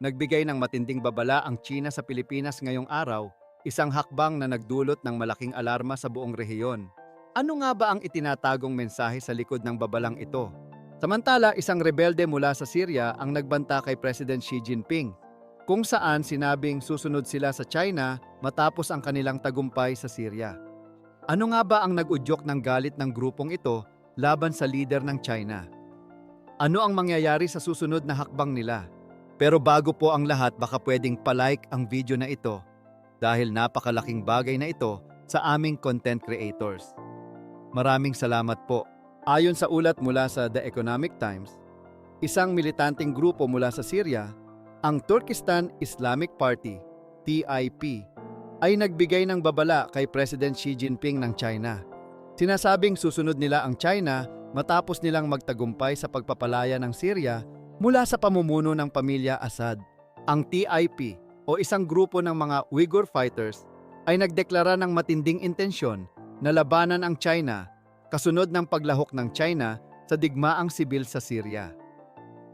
nagbigay ng matinding babala ang China sa Pilipinas ngayong araw, isang hakbang na nagdulot ng malaking alarma sa buong rehiyon. Ano nga ba ang itinatagong mensahe sa likod ng babalang ito? Samantala, isang rebelde mula sa Syria ang nagbanta kay President Xi Jinping, kung saan sinabing susunod sila sa China matapos ang kanilang tagumpay sa Syria. Ano nga ba ang nag-udyok ng galit ng grupong ito laban sa leader ng China? Ano ang mangyayari sa susunod na hakbang nila? Pero bago po ang lahat, baka pwedeng palike ang video na ito dahil napakalaking bagay na ito sa aming content creators. Maraming salamat po. Ayon sa ulat mula sa The Economic Times, isang militanteng grupo mula sa Syria, ang Turkestan Islamic Party, TIP, ay nagbigay ng babala kay President Xi Jinping ng China. Sinasabing susunod nila ang China matapos nilang magtagumpay sa pagpapalaya ng Syria mula sa pamumuno ng pamilya Assad. Ang TIP o isang grupo ng mga Uyghur fighters ay nagdeklara ng matinding intensyon na labanan ang China kasunod ng paglahok ng China sa digmaang sibil sa Syria.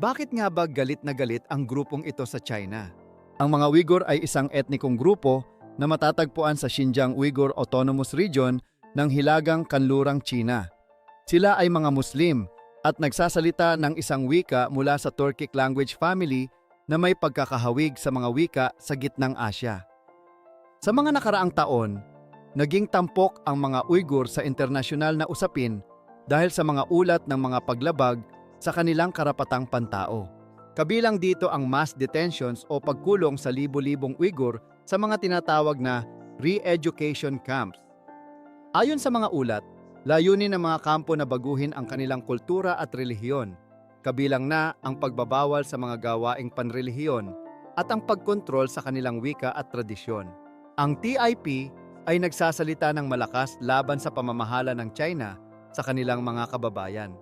Bakit nga ba galit na galit ang grupong ito sa China? Ang mga Uyghur ay isang etnikong grupo na matatagpuan sa Xinjiang Uyghur Autonomous Region ng Hilagang Kanlurang China. Sila ay mga Muslim at nagsasalita ng isang wika mula sa Turkic language family na may pagkakahawig sa mga wika sa gitnang Asya. Sa mga nakaraang taon, naging tampok ang mga Uyghur sa internasyonal na usapin dahil sa mga ulat ng mga paglabag sa kanilang karapatang pantao. Kabilang dito ang mass detentions o pagkulong sa libo-libong Uyghur sa mga tinatawag na re-education camps. Ayon sa mga ulat, layunin ng mga kampo na baguhin ang kanilang kultura at relihiyon, kabilang na ang pagbabawal sa mga gawaing panrelihiyon at ang pagkontrol sa kanilang wika at tradisyon. Ang TIP ay nagsasalita ng malakas laban sa pamamahala ng China sa kanilang mga kababayan.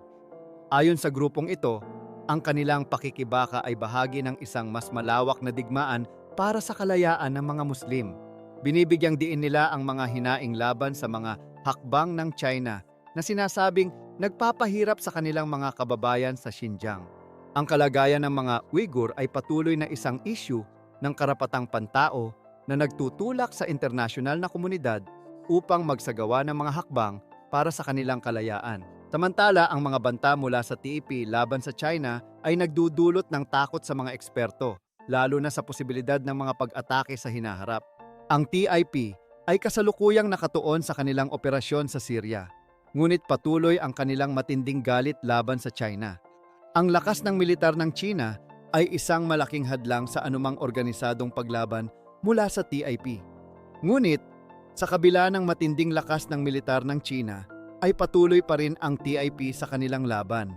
Ayon sa grupong ito, ang kanilang pakikibaka ay bahagi ng isang mas malawak na digmaan para sa kalayaan ng mga Muslim. Binibigyang diin nila ang mga hinaing laban sa mga hakbang ng China na sinasabing nagpapahirap sa kanilang mga kababayan sa Xinjiang. Ang kalagayan ng mga Uyghur ay patuloy na isang issue ng karapatang pantao na nagtutulak sa internasyonal na komunidad upang magsagawa ng mga hakbang para sa kanilang kalayaan. Samantala, ang mga banta mula sa TEP laban sa China ay nagdudulot ng takot sa mga eksperto, lalo na sa posibilidad ng mga pag-atake sa hinaharap. Ang TIP ay kasalukuyang nakatuon sa kanilang operasyon sa Syria, ngunit patuloy ang kanilang matinding galit laban sa China. Ang lakas ng militar ng China ay isang malaking hadlang sa anumang organisadong paglaban mula sa TIP. Ngunit, sa kabila ng matinding lakas ng militar ng China, ay patuloy pa rin ang TIP sa kanilang laban.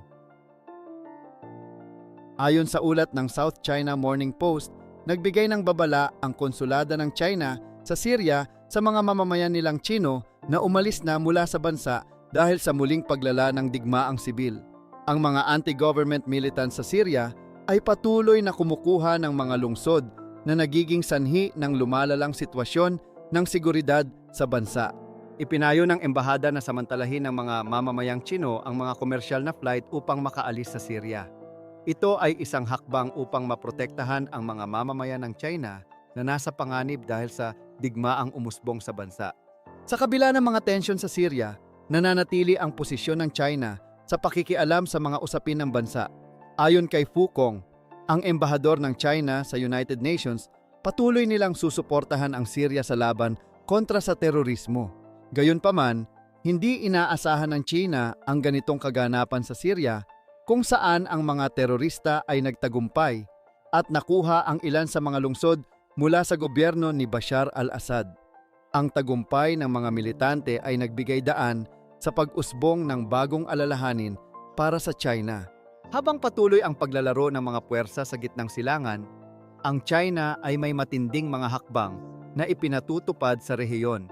Ayon sa ulat ng South China Morning Post, nagbigay ng babala ang konsulada ng China sa Syria sa mga mamamayan nilang Chino na umalis na mula sa bansa dahil sa muling paglala ng digmaang sibil. Ang mga anti-government militants sa Syria ay patuloy na kumukuha ng mga lungsod na nagiging sanhi ng lumalalang sitwasyon ng seguridad sa bansa. Ipinayo ng embahada na samantalahin ng mga mamamayang Chino ang mga komersyal na flight upang makaalis sa Syria. Ito ay isang hakbang upang maprotektahan ang mga mamamayan ng China na nasa panganib dahil sa digmaang umusbong sa bansa. Sa kabila ng mga tensyon sa Syria, nananatili ang posisyon ng China sa pakikialam sa mga usapin ng bansa. Ayon kay Fu Kong, ang embahador ng China sa United Nations, patuloy nilang susuportahan ang Syria sa laban kontra sa terorismo. Gayunpaman, hindi inaasahan ng China ang ganitong kaganapan sa Syria kung saan ang mga terorista ay nagtagumpay at nakuha ang ilan sa mga lungsod mula sa gobyerno ni Bashar al-Assad. Ang tagumpay ng mga militante ay nagbigay daan sa pag-usbong ng bagong alalahanin para sa China. Habang patuloy ang paglalaro ng mga puwersa sa gitnang silangan, ang China ay may matinding mga hakbang na ipinatutupad sa rehiyon.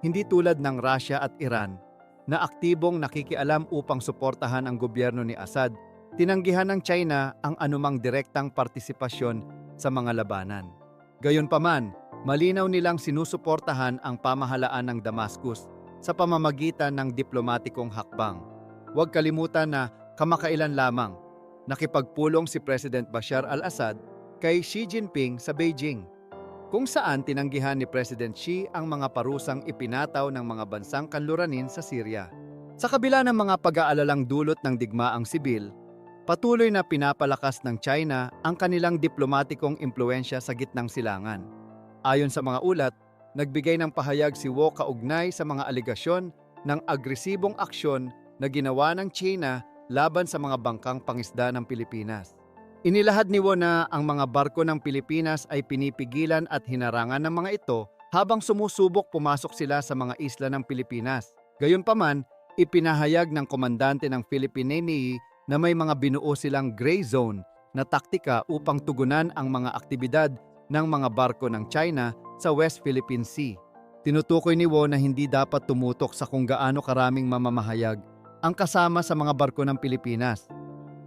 Hindi tulad ng Russia at Iran na aktibong nakikialam upang suportahan ang gobyerno ni Assad, tinanggihan ng China ang anumang direktang partisipasyon sa mga labanan. Gayunpaman, malinaw nilang sinusuportahan ang pamahalaan ng Damascus sa pamamagitan ng diplomatikong hakbang. Huwag kalimutan na kamakailan lamang nakipagpulong si President Bashar al-Assad kay Xi Jinping sa Beijing, kung saan tinanggihan ni President Xi ang mga parusang ipinataw ng mga bansang kanluranin sa Syria. Sa kabila ng mga pag-aalalang dulot ng digmaang sibil, patuloy na pinapalakas ng China ang kanilang diplomatikong impluensya sa gitnang silangan. Ayon sa mga ulat, nagbigay ng pahayag si Wu kaugnay sa mga aligasyon ng agresibong aksyon na ginawa ng China laban sa mga bangkang pangisda ng Pilipinas. Inilahad ni Wu na ang mga barko ng Pilipinas ay pinipigilan at hinarangan ng mga ito habang sumusubok pumasok sila sa mga isla ng Pilipinas. Gayunpaman, ipinahayag ng komandante ng Philippine Navy na may mga binuo silang gray zone na taktika upang tugunan ang mga aktibidad ng mga barko ng China sa West Philippine Sea. Tinutukoy ni Wo na hindi dapat tumutok sa kung gaano karaming mamamahayag ang kasama sa mga barko ng Pilipinas,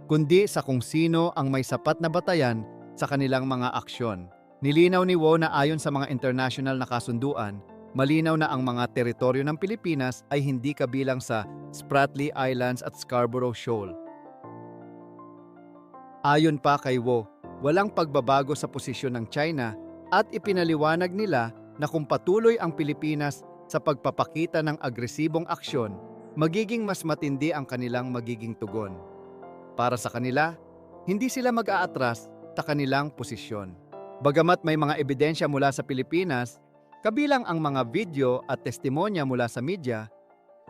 kundi sa kung sino ang may sapat na batayan sa kanilang mga aksyon. Nilinaw ni Wo na ayon sa mga international na kasunduan, malinaw na ang mga teritoryo ng Pilipinas ay hindi kabilang sa Spratly Islands at Scarborough Shoal. Ayon pa kay Wo, walang pagbabago sa posisyon ng China at ipinaliwanag nila na kung patuloy ang Pilipinas sa pagpapakita ng agresibong aksyon, magiging mas matindi ang kanilang magiging tugon. Para sa kanila, hindi sila mag-aatras sa kanilang posisyon. Bagamat may mga ebidensya mula sa Pilipinas, kabilang ang mga video at testimonya mula sa media,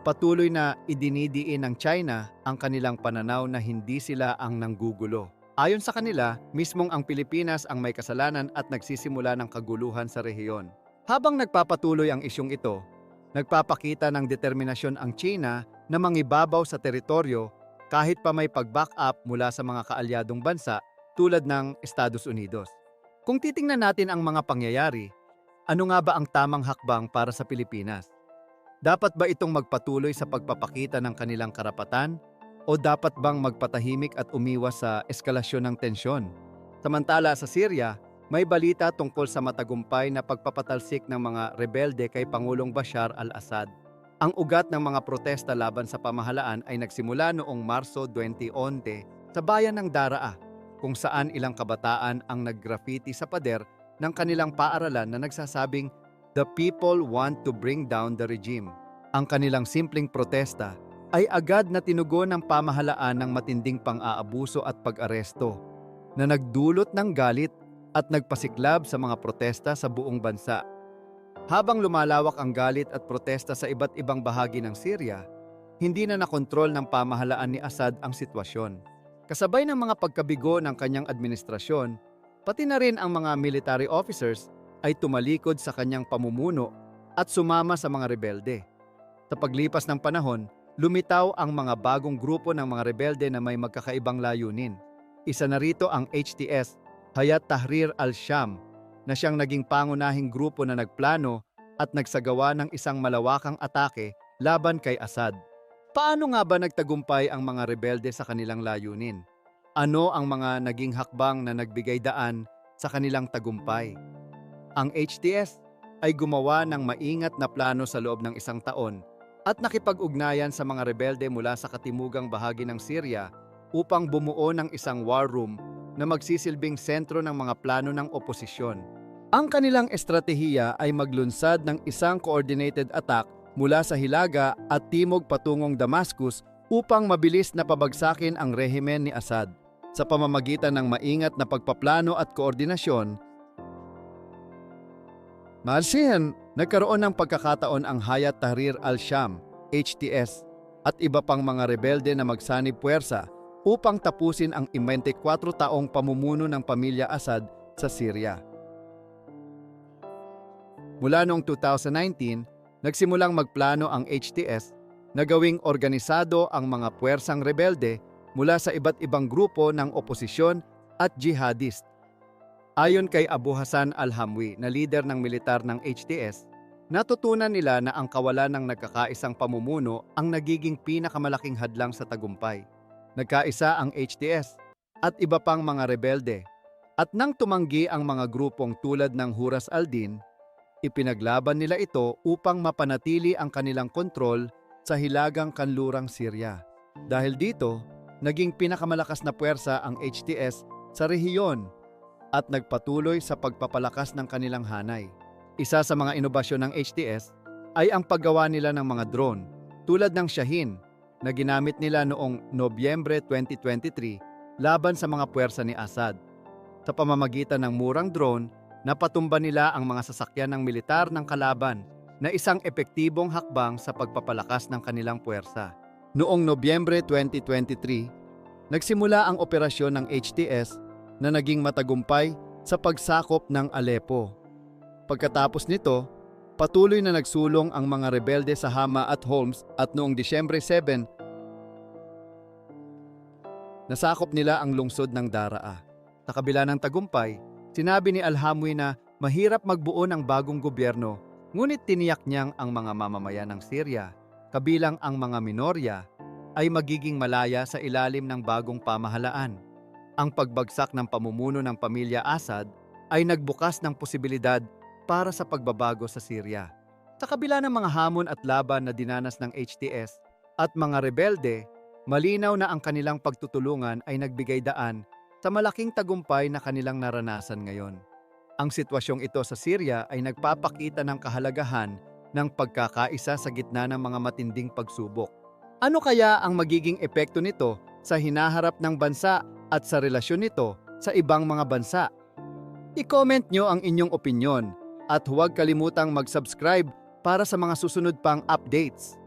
patuloy na idinidiin ng China ang kanilang pananaw na hindi sila ang nanggugulo. Ayon sa kanila, mismong ang Pilipinas ang may kasalanan at nagsisimula ng kaguluhan sa rehiyon. Habang nagpapatuloy ang isyong ito, nagpapakita ng determinasyon ang China na mangibabaw sa teritoryo kahit pa may pag-back up mula sa mga kaalyadong bansa tulad ng Estados Unidos. Kung titingnan natin ang mga pangyayari, ano nga ba ang tamang hakbang para sa Pilipinas? Dapat ba itong magpatuloy sa pagpapakita ng kanilang karapatan o dapat bang magpatahimik at umiwas sa eskalasyon ng tensyon? Samantala sa Syria, may balita tungkol sa matagumpay na pagpapatalsik ng mga rebelde kay Pangulong Bashar al-Assad. Ang ugat ng mga protesta laban sa pamahalaan ay nagsimula noong Marso 2011 sa bayan ng Daraa, kung saan ilang kabataan ang naggraffiti sa pader ng kanilang paaralan na nagsasabing, The people want to bring down the regime. Ang kanilang simpleng protesta ay agad na tinugon ng pamahalaan ng matinding pang-aabuso at pag-aresto na nagdulot ng galit at nagpasiklab sa mga protesta sa buong bansa. Habang lumalawak ang galit at protesta sa iba't ibang bahagi ng Syria, hindi na nakontrol ng pamahalaan ni Assad ang sitwasyon. Kasabay ng mga pagkabigo ng kanyang administrasyon, pati na rin ang mga military officers ay tumalikod sa kanyang pamumuno at sumama sa mga rebelde. Sa paglipas ng panahon, lumitaw ang mga bagong grupo ng mga rebelde na may magkakaibang layunin. Isa na rito ang HTS, Hayat Tahrir al-Sham, na siyang naging pangunahing grupo na nagplano at nagsagawa ng isang malawakang atake laban kay Assad. Paano nga ba nagtagumpay ang mga rebelde sa kanilang layunin? Ano ang mga naging hakbang na nagbigay daan sa kanilang tagumpay? Ang HTS ay gumawa ng maingat na plano sa loob ng isang taon at nakipag-ugnayan sa mga rebelde mula sa katimugang bahagi ng Syria upang bumuo ng isang war room na magsisilbing sentro ng mga plano ng oposisyon. Ang kanilang estratehiya ay maglunsad ng isang coordinated attack mula sa Hilaga at Timog patungong Damascus upang mabilis na pabagsakin ang rehimen ni Assad. Sa pamamagitan ng maingat na pagpaplano at koordinasyon, Marsihan, nagkaroon ng pagkakataon ang Hayat Tahrir al-Sham, HTS, at iba pang mga rebelde na magsanib puwersa upang tapusin ang 24 taong pamumuno ng pamilya Assad sa Syria. Mula noong 2019, nagsimulang magplano ang HTS na gawing organisado ang mga puwersang rebelde mula sa iba't ibang grupo ng oposisyon at jihadist. Ayon kay Abu Hassan al-Hamwi na leader ng militar ng HTS, natutunan nila na ang kawalan ng nagkakaisang pamumuno ang nagiging pinakamalaking hadlang sa tagumpay. Nagkaisa ang HTS at iba pang mga rebelde. At nang tumanggi ang mga grupong tulad ng Huras al-Din, ipinaglaban nila ito upang mapanatili ang kanilang kontrol sa hilagang kanlurang Syria. Dahil dito, naging pinakamalakas na puwersa ang HTS sa rehiyon at nagpatuloy sa pagpapalakas ng kanilang hanay. Isa sa mga inobasyon ng HTS ay ang paggawa nila ng mga drone tulad ng Shaheen na ginamit nila noong Nobyembre 2023 laban sa mga puwersa ni Assad. Sa pamamagitan ng murang drone, napatumba nila ang mga sasakyan ng militar ng kalaban na isang epektibong hakbang sa pagpapalakas ng kanilang puwersa. Noong Nobyembre 2023, nagsimula ang operasyon ng HTS na naging matagumpay sa pagsakop ng Aleppo. Pagkatapos nito, patuloy na nagsulong ang mga rebelde sa Hama at Holmes at noong Disyembre 7, nasakop nila ang lungsod ng Daraa. Sa kabila ng tagumpay, sinabi ni Alhamwi na mahirap magbuo ng bagong gobyerno, ngunit tiniyak niyang ang mga mamamayan ng Syria, kabilang ang mga minorya, ay magiging malaya sa ilalim ng bagong pamahalaan. Ang pagbagsak ng pamumuno ng pamilya Assad ay nagbukas ng posibilidad para sa pagbabago sa Syria. Sa kabila ng mga hamon at laban na dinanas ng HTS at mga rebelde, malinaw na ang kanilang pagtutulungan ay nagbigay daan sa malaking tagumpay na kanilang naranasan ngayon. Ang sitwasyong ito sa Syria ay nagpapakita ng kahalagahan ng pagkakaisa sa gitna ng mga matinding pagsubok. Ano kaya ang magiging epekto nito sa hinaharap ng bansa at sa relasyon nito sa ibang mga bansa? I-comment nyo ang inyong opinyon at huwag kalimutang mag-subscribe para sa mga susunod pang updates.